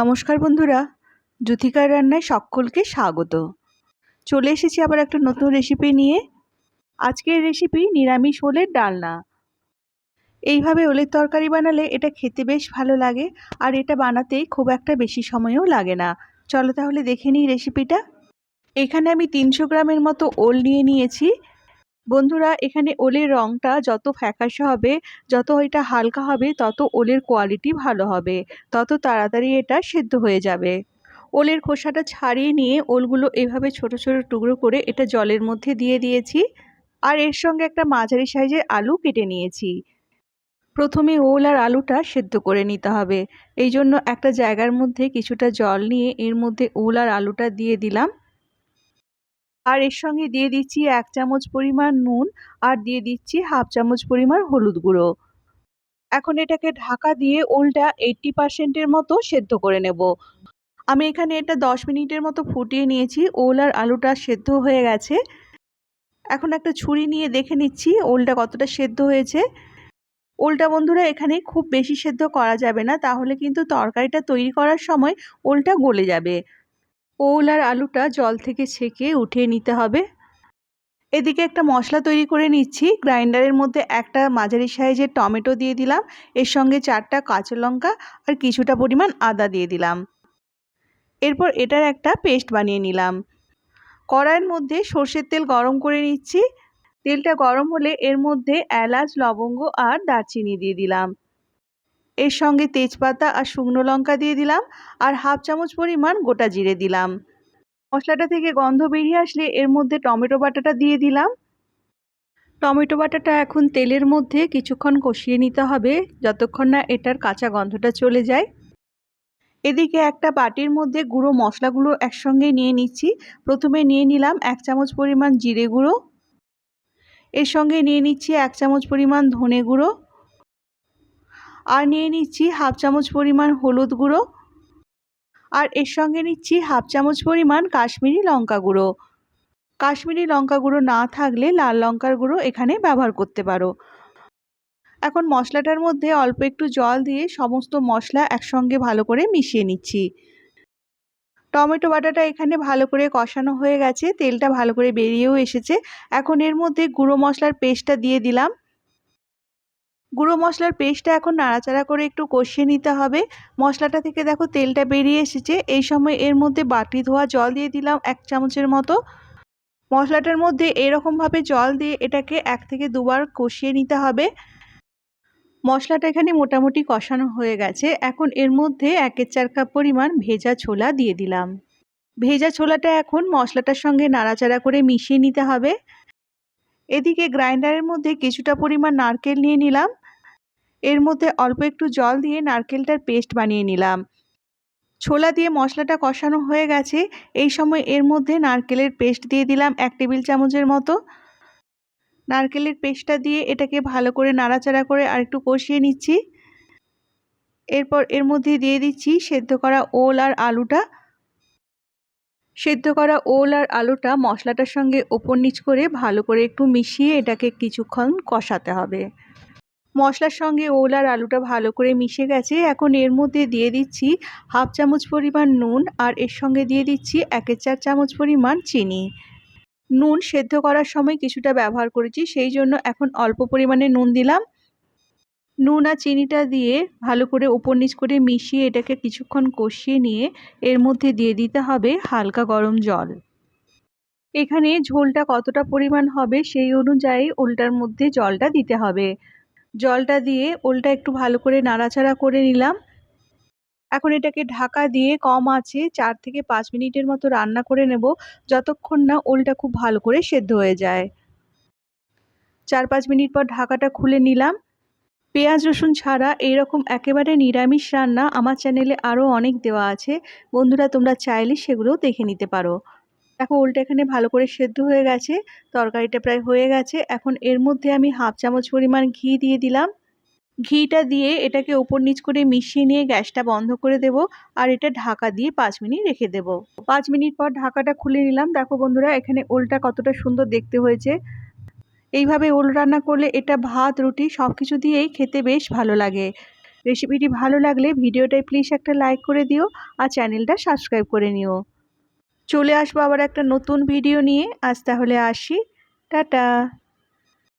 নমস্কার বন্ধুরা, জ্যোতিকার রান্নায় সকলকে স্বাগত। চলে এসেছি আবার একটা নতুন রেসিপি নিয়ে। আজকের রেসিপি নিরামিষ ওলের ডালনা। এইভাবে ওলের তরকারি বানালে এটা খেতে বেশ ভালো লাগে, আর এটা বানাতে খুব একটা বেশি সময়ও লাগে না। চলো তাহলে দেখে নিই রেসিপিটা এখানে আমি তিনশো গ্রামের মতো ওল নিয়ে নিয়েছি। বন্ধুরা, এখানে ওলের রঙটা যত ফ্যাকাশে হবে, যত এটা হালকা হবে, তত ওলের কোয়ালিটি ভালো হবে। তত তাড়াতাড়ি এটা সেদ্ধ হয়ে যাবে। ওলের খোসাটা ছাড়িয়ে নিয়ে ওলগুলো এভাবে ছোট ছোট টুকরো করে এটা জলের মধ্যে দিয়ে দিয়েছি। আর এর সঙ্গে একটা মাঝারি সাইজের আলু কেটে নিয়েছি। প্রথমে ওল আর আলুটা সেদ্ধ করে নিতে হবে। এই জন্য একটা জায়গার মধ্যে কিছুটা জল নিয়ে এর মধ্যে ওল আর আলুটা দিয়ে দিলাম। আর এর সঙ্গে দিয়ে দিচ্ছি এক চামচ পরিমাণ নুন আর দিয়ে দিচ্ছি হাফ চামচ পরিমাণ হলুদ গুঁড়ো। এখন এটাকে ঢাকা দিয়ে ওলটা এইট্টি পার্সেন্টের মতো সেদ্ধ করে নেব। আমি এখানে এটা দশ মিনিটের মতো ফুটিয়ে নিয়েছি। ওল আর আলুটা সেদ্ধ হয়ে গেছে। এখন একটা ছুরি নিয়ে দেখে নিচ্ছি ওলটা কতটা সেদ্ধ হয়েছে। ওলটা বন্ধুরা এখানে খুব বেশি সেদ্ধ করা যাবে না। তাহলে কিন্তু তরকারিটা তৈরি করার সময় ওলটা গলে যাবে। ওল আর আলুটা জল থেকে ছেঁকে উঠিয়ে নিতে হবে। এদিকে একটা মশলা তৈরি করে নিচ্ছি। গ্রাইন্ডারের মধ্যে একটা মাঝারি সাইজের টমেটো দিয়ে দিলাম। এর সঙ্গে চারটা কাঁচা লঙ্কা আর কিছুটা পরিমাণ আদা দিয়ে দিলাম। এরপর এটার একটা পেস্ট বানিয়ে নিলাম। কড়াইয়ের মধ্যে সর্ষের তেল গরম করে নিচ্ছি। তেলটা গরম হলে এর মধ্যে এলাচ, লবঙ্গ আর দারচিনি দিয়ে দিলাম। এর সঙ্গে তেজপাতা আর শুকনো লঙ্কা দিয়ে দিলাম আর হাফ চামচ পরিমাণ গোটা জিরে দিলাম। মশলাটা থেকে গন্ধ বেরিয়ে আসলে এর মধ্যে টমেটো বাটাটা দিয়ে দিলাম। টমেটো বাটাটা এখন তেলের মধ্যে কিছুক্ষণ কষিয়ে নিতে হবে যতক্ষণ না এটার কাঁচা গন্ধটা চলে যায়। এদিকে একটা বাটির মধ্যে গুঁড়ো মশলাগুলো একসঙ্গে নিয়ে নিচ্ছি। প্রথমে নিয়ে নিলাম এক চামচ পরিমাণ জিরে গুঁড়ো। এর সঙ্গে নিয়ে নিচ্ছি এক চামচ পরিমাণ ধনে গুঁড়ো। আর নিয়ে নিচ্ছি হাফ চামচ পরিমাণ হলুদ গুঁড়ো। আর এর সঙ্গে নিচ্ছি হাফ চামচ পরিমাণ কাশ্মীরি লঙ্কা গুঁড়ো। কাশ্মীরি লঙ্কা গুঁড়ো না থাকলে লাল লঙ্কার গুঁড়ো এখানে ব্যবহার করতে পারো। এখন মশলাটার মধ্যে অল্প একটু জল দিয়ে সমস্ত মশলা একসঙ্গে ভালো করে মিশিয়ে নিচ্ছি। টমেটো বাটাটা এখানে ভালো করে কষানো হয়ে গেছে, তেলটা ভালো করে বেরিয়েও এসেছে। এখন এর মধ্যে গুঁড়ো মশলার পেস্টটা দিয়ে দিলাম। গুঁড়ো মশলার পেস্টটা এখন নাড়াচাড়া করে একটু কষিয়ে নিতে হবে। মশলাটা থেকে দেখো তেলটা বেরিয়ে এসেছে। এই সময় এর মধ্যে বাটি ধোয়া জল দিয়ে দিলাম এক চামচের মতো। মশলাটার মধ্যে এরকমভাবে জল দিয়ে এটাকে এক থেকে দুবার কষিয়ে নিতে হবে। মশলাটা এখানে মোটামুটি কষানো হয়ে গেছে। এখন এর মধ্যে একের চার কাপ পরিমাণ ভেজা ছোলা দিয়ে দিলাম। ভেজা ছোলাটা এখন মশলাটার সঙ্গে নাড়াচাড়া করে মিশিয়ে নিতে হবে। এদিকে গ্রাইন্ডারের মধ্যে কিছুটা পরিমাণ নারকেল নিয়ে নিলাম। এর মধ্যে অল্প একটু জল দিয়ে নারকেলটার পেস্ট বানিয়ে নিলাম। ছোলা দিয়ে মশলাটা কষানো হয়ে গেছে। এই সময় এর মধ্যে নারকেলের পেস্ট দিয়ে দিলাম এক টেবিল চামচের মতো। নারকেলের পেস্টটা দিয়ে এটাকে ভালো করে নাড়াচাড়া করে আর একটু কষিয়ে নিচ্ছি। এরপর এর মধ্যে দিয়ে দিচ্ছি সেদ্ধ করা ওল আর আলুটা। সেদ্ধ করা ওল আর আলুটা মশলাটার সঙ্গে ওপর নিচ করে ভালো করে একটু মিশিয়ে এটাকে কিছুক্ষণ কষাতে হবে। মশলার সঙ্গে ওল আর আলুটা ভালো করে মিশে গেছে। এখন এর মধ্যে দিয়ে দিচ্ছি হাফ চামচ পরিমাণ নুন আর এর সঙ্গে দিয়ে দিচ্ছি একের চার চামচ পরিমাণ চিনি। নুন সেদ্ধ করার সময় কিছুটা ব্যবহার করেছি, সেই জন্য এখন অল্প পরিমাণে নুন দিলাম। নুন আর চিনিটা দিয়ে ভালো করে উপর নিচ করে মিশিয়ে এটাকে কিছুক্ষণ কষিয়ে নিয়ে এর মধ্যে দিয়ে দিতে হবে হালকা গরম জল। এখানে ঝোলটা কতটা পরিমাণ হবে সেই অনুযায়ী ওলটার মধ্যে জলটা দিতে হবে। জলটা দিয়ে ওলটা একটু ভালো করে নাড়াচাড়া করে নিলাম। এখন এটাকে ঢাকা দিয়ে কম আছে চার থেকে পাঁচ মিনিটের মতো রান্না করে নেব যতক্ষণ না ওলটা খুব ভালো করে সেদ্ধ হয়ে যায়। চার পাঁচ মিনিট পর ঢাকাটা খুলে নিলাম। পেঁয়াজ, রসুন ছাড়া এইরকম একেবারে নিরামিষ রান্না আমার চ্যানেলে আরও অনেক দেওয়া আছে। বন্ধুরা, তোমরা চাইলে সেগুলোও দেখে নিতে পারো। দেখো, ওলটা এখানে ভালো করে সেদ্ধ হয়ে গেছে, তরকারিটা প্রায় হয়ে গেছে। এখন এর মধ্যে আমি হাফ চামচ পরিমাণ ঘি দিয়ে দিলাম। ঘিটা দিয়ে এটাকে ওপর নিচ করে মিশিয়ে নিয়ে গ্যাসটা বন্ধ করে দেব আর এটা ঢাকা দিয়ে পাঁচ মিনিট রেখে দেব। পাঁচ মিনিট পর ঢাকাটা খুলে নিলাম। দেখো বন্ধুরা, এখানে ওলটা কতটা সুন্দর দেখতে হয়েছে। এইভাবে ওল রান্না করলে এটা ভাত, রুটি সব কিছু দিয়েই খেতে বেশ ভালো লাগে। রেসিপিটি ভালো লাগলে ভিডিওটায় প্লিজ একটা লাইক করে দিও আর চ্যানেলটা সাবস্ক্রাইব করে নিও। চলে আসব আবার একটা নতুন ভিডিও নিয়ে। আজ তাহলে আসি। টাটা!